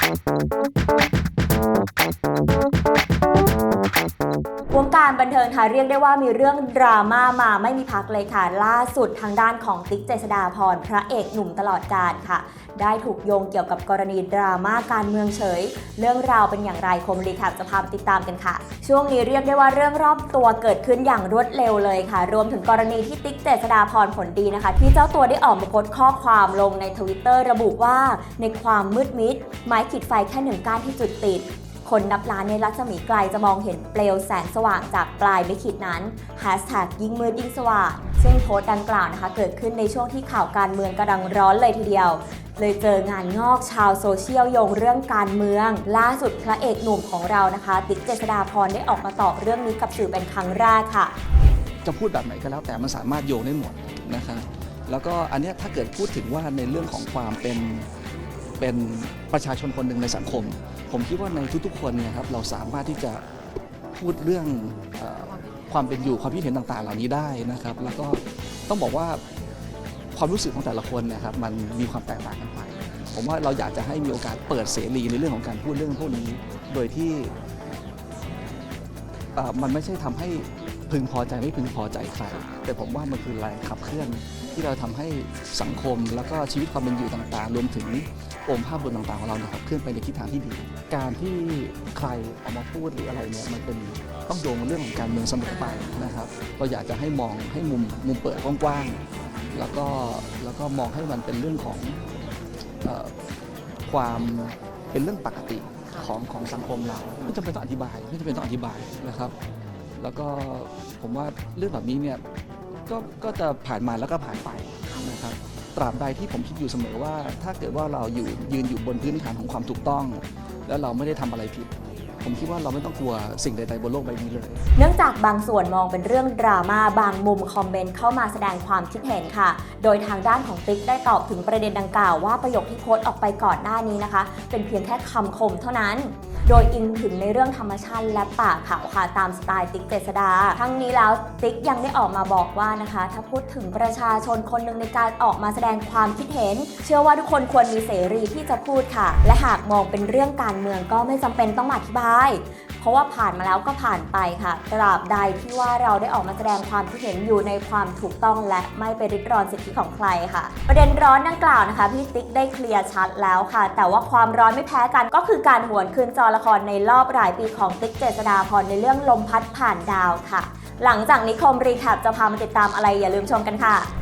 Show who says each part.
Speaker 1: Thank you. เทิงค่ะเรียกได้ว่ามีเรื่องดราม่ามาไม่มีพักเลยค่ะ ล่าสุดทางด้านของติ๊กเจษดาพรพระเอกหนุ่มตลอดกาลค่ะ ได้ถูกโยงเกี่ยวกับกรณีดราม่าการเมืองเฉย เรื่องราวเป็นอย่างไรคมรีแคปจะพาไปติดตามกันค่ะ ช่วงนี้เรียกได้ว่าเรื่องรอบตัวเกิดขึ้นอย่างรวดเร็วเลยค่ะ รวมถึงกรณีที่ติ๊กเจษดาพรผลดีนะคะ ที่เจ้าตัวได้ออกมาโพสต์ข้อความลงในทวิตเตอร์ระบุว่าในความมืดมิดไม้ขีดไฟแค่หนึ่งก้านที่จุดติด คนนับล้านในรัศมีไกลจะมองเห็นเปลวแสงสว่างจากปลายไม่ขีดนั้น Hashtag ยิ่งมืดยิ่งสว่าง ซึ่งโพสต์ดังกล่าวนะคะ เกิดขึ้นในช่วงที่ข่าวการเมืองกำลังร้อนเลยทีเดียว เลยเจองานงอกชาวโซเชียลโยงเรื่องการเมือง ล่าสุดพระเอกหนุ่มของเรานะคะ ติ๊กเจษดาพรได้ออกมาตอบเรื่องนี้กับสื่อเป็นครั้งแรกค่ะ
Speaker 2: จะพูดแบบไหนก็แล้วแต่มันสามารถโยงได้หมดนะครับแล้วก็อันนี้ถ้าเกิดพูดถึงว่าในเรื่องของความเป็น เป็นประชาชนคนหนึ่งในสังคม ผมคิดว่าในทุกๆ คนเนี่ยครับเราสามารถที่จะพูดเรื่องอความเป็นอยู่ความคิดเห็นต่างๆ เหล่านี้ได้นะครับ แล้วก็ต้องบอกว่าความรู้สึกของแต่ละคนนะครับมันมีความแตกต่างกันไป ผมว่าเราอยากจะให้มีโอกาสเปิดเสรีในเรื่องของการพูดเรื่องพวกนี้ โดยที่มันไม่ใช่ทำให้พึงพอใจไม่พึงพอใจใคร แต่ผมว่ามันคือแรงขับเคลื่อนที่เราทำให้สังคมแล้วก็ชีวิตความเป็นอยู่ต่างๆ รวมถึง องค์ภาพรวมต่างๆของเราเนี่ยขับเคลื่อนไปในทิศทางที่ดี การที่ใครออกมาพูดหรืออะไรเนี่ยมันเป็นต้องโยงเรื่องของการเมืองเสมอไปนะครับ เราอยากจะให้มองให้มุมมุมเปิดกว้างๆแล้วก็แล้วก็มองให้มันเป็นเรื่องของออความเป็นเรื่องปกติของของสังคมเราไม่จำเป็นต้องอธิบายไม่จำเป็นต้องอธิบายนะครับ แล้วก็ผมว่าเรื่องแบบนี้เนี่ยก็ก็จะผ่านมาแล้วก็ผ่านไปนะครับ ตราบใดที่ผมคิดอยู่เสมอว่า ถ้าเกิดว่าเราอยู่ยืนอยู่บนพื้นฐานของความถูกต้อง แล้วเราไม่ได้ทำอะไรผิด ผมคิดว่าเราไม่ต้องกลัวสิ่งใดๆบนโลกใบนี้เลย
Speaker 1: เนื่องจากบางส่วนมองเป็นเรื่องดราม่าบางมุมคอมเมนต์เข้ามาแสดงความคิดเห็นค่ะ โดยทางด้านของติ๊กได้ตอบถึงประเด็นดังกล่าวว่าประโยคที่โพสต์ออกไปก่อนหน้านี้นะคะ เป็นเพียงแค่คำคมเท่านั้น โดยอิงถึงในเรื่องธรรมชาติและป่าเขาค่ะตามสไตล์ติ๊กเจษดา ทั้งนี้แล้วติ๊กยังได้ออกมาบอกว่านะคะ ถ้าพูดถึงประชาชนคนหนึ่งในการออกมาแสดงความคิดเห็น เชื่อว่าทุกคนควรมีเสรีที่จะพูดค่ะ และหากมองเป็นเรื่องการเมืองก็ไม่จำเป็นต้องมาอธิบายเพราะว่าผ่านมาแล้วก็ผ่านไปค่ะตราบใดที่ว่าเราได้ออกมาแสดงความคิดเห็นอยู่ในความถูกต้องและไม่ไปริดรอนสิทธิของใครค่ะ ประเด็นร้อนดังกล่าวนะคะพี่ติ๊กได้เคลียร์ชัดแล้วค่ะ แต่ว่าความร้อนไม่แพ้กันก็คือการหวนคืนจอละครในรอบหลายปีของติ๊กเจษดาพรในเรื่องลมพัดผ่านดาวค่ะ หลังจากนี้คมรีแคปจะพามาติดตามอะไรอย่าลืมชมกันค่ะ